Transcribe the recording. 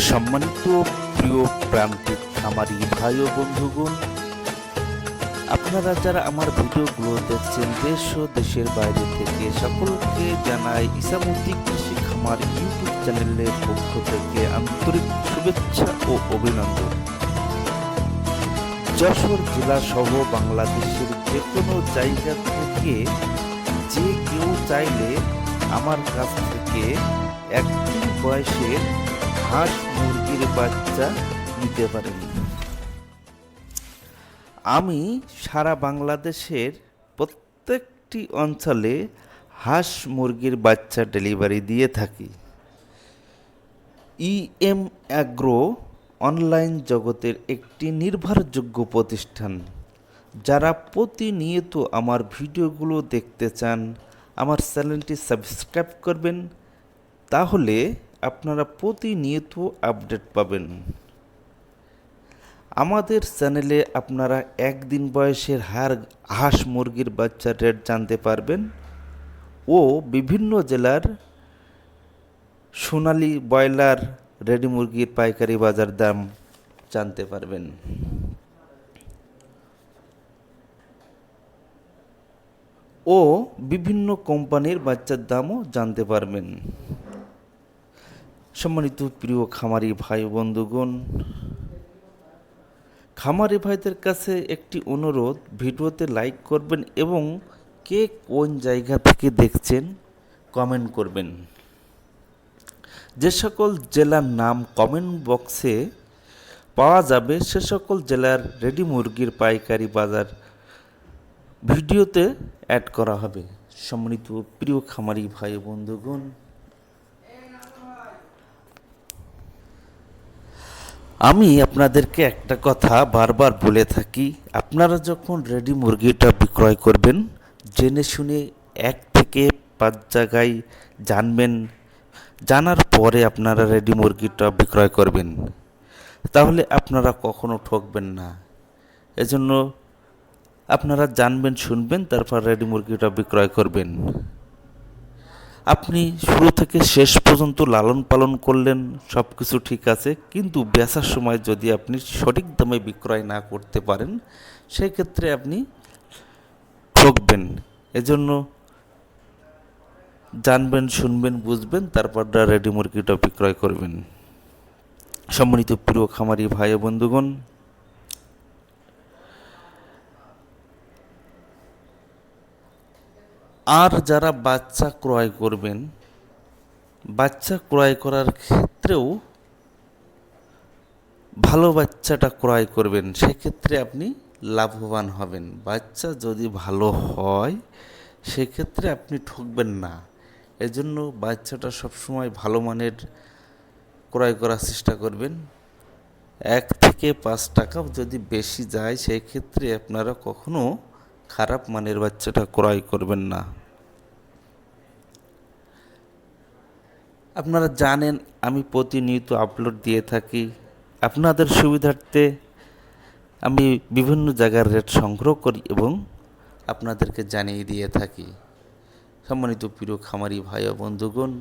সম্মানিত প্রিয় প্রান্তিক খামারি ভাই ও বন্ধুগণ, আপনারা যারা আমার ভিডিওগুলো দেখছেন দেশ ও দেশের বাইরে থেকে, সকলকে জানাই ইসামতি কৃষি খামার ইউটিউব চ্যানেলের পক্ষ থেকে আন্তরিক শুভেচ্ছা ও অভিনন্দন। যশোর জেলা সহ বাংলাদেশের যে কোনো জায়গা থেকে যে কেউ চাইলে আমার কাছ থেকে একদিন বয়সের হাঁস মুরগির বাচ্চা নিতে পারেন। আমি সারা বাংলাদেশের প্রত্যেকটি অঞ্চলে হাঁস মুরগির বাচ্চা ডেলিভারি দিয়ে থাকি। ইএম অ্যাগ্রো অনলাইন জগতের একটি নির্ভরযোগ্য প্রতিষ্ঠান। যারা প্রতিনিয়ত আমার ভিডিওগুলো দেখতে চান, আমার চ্যানেলটি সাবস্ক্রাইব করবেন, তাহলে আপনারা প্রতিনিয়ত আপডেট পাবেন। আমাদের চ্যানেলে আপনারা একদিন বয়সের হার, হাঁস মুরগির বাচ্চার রেট জানতে পারবেন ও বিভিন্ন জেলার সোনালি ব্রয়লার, রেডি মুরগির পাইকারি বাজার দাম জানতে পারবেন। ও বিভিন্ন কোম্পানির বাচ্চার দামও জানতে পারবেন। সম্মানিত প্রিয় খামারি ভাই বন্ধুগণ, খামারি ভাইদের কাছে একটি অনুরোধ, ভিডিওতে লাইক করবেন এবং কে কোন জায়গা থেকে দেখছেন, কমেন্ট করবেন। যে সকল জেলার নাম কমেন্ট বক্সে পাওয়া যাবে, সে সকল জেলার রেডি মুরগির পাইকারি বাজার ভিডিওতে অ্যাড করা হবে। সম্মানিত প্রিয় খামারি ভাই বন্ধুগণ আমি আপনাদেরকে একটা কথা বারবার বলে থাকি, আপনারা যখন রেডি মুরগিটা বিক্রয় করবেন, জেনে শুনে এক থেকে পাঁচ জায়গায় জানবেন, জানার পরে আপনারা রেডি মুরগিটা বিক্রয় করবেন। তাহলে আপনারা কখনো ঠকবেন না। এজন্য আপনারা জানবেন, শুনবেন, তারপর রেডি মুরগিটা বিক্রয় করবেন। আপনি শুরু থেকে শেষ পর্যন্ত লালন পালন করলেন সব কিছু ঠিক আছে, কিন্তু বেচার সময় যদি আপনি সঠিক দামে বিক্রয় না করতে পারেন সেই ক্ষেত্রে আপনি ঠকবেন। এজন্য জানবেন, শুনবেন, বুঝবেন, তারপর রেডি মুরগিটা বিক্রয় করবেন। সম্মানিত প্রিয় খামারি ভাই বন্ধুগণ আর যারা বাচ্চা ক্রয় করবেন, বাচ্চা ক্রয় করার ক্ষেত্রেও ভালো বাচ্চাটা ক্রয় করবেন, সেক্ষেত্রে আপনি লাভবান হবেন। বাচ্চা যদি ভালো হয়, সেক্ষেত্রে আপনি ঠকবেন না। এজন্য বাচ্চাটা সবসময় ভালো মানের ক্রয় করার চেষ্টা করবেন। এক থেকে পাঁচ টাকাও যদি বেশি যায় সেই ক্ষেত্রে আপনারা কখনো খারাপ মানের বাচ্চাটা ক্রয় করবেন না। আপনারা জানেন, আমি প্রতিনিয়ত আপলোড দিয়ে থাকি। আপনাদের সুবিধার্থে আমি বিভিন্ন জায়গার রেট সংগ্রহ করি এবং আপনাদেরকে জানিয়ে দিয়ে থাকি। সম্মানিত প্রিয় খামারি ভাই ও বন্ধুগণ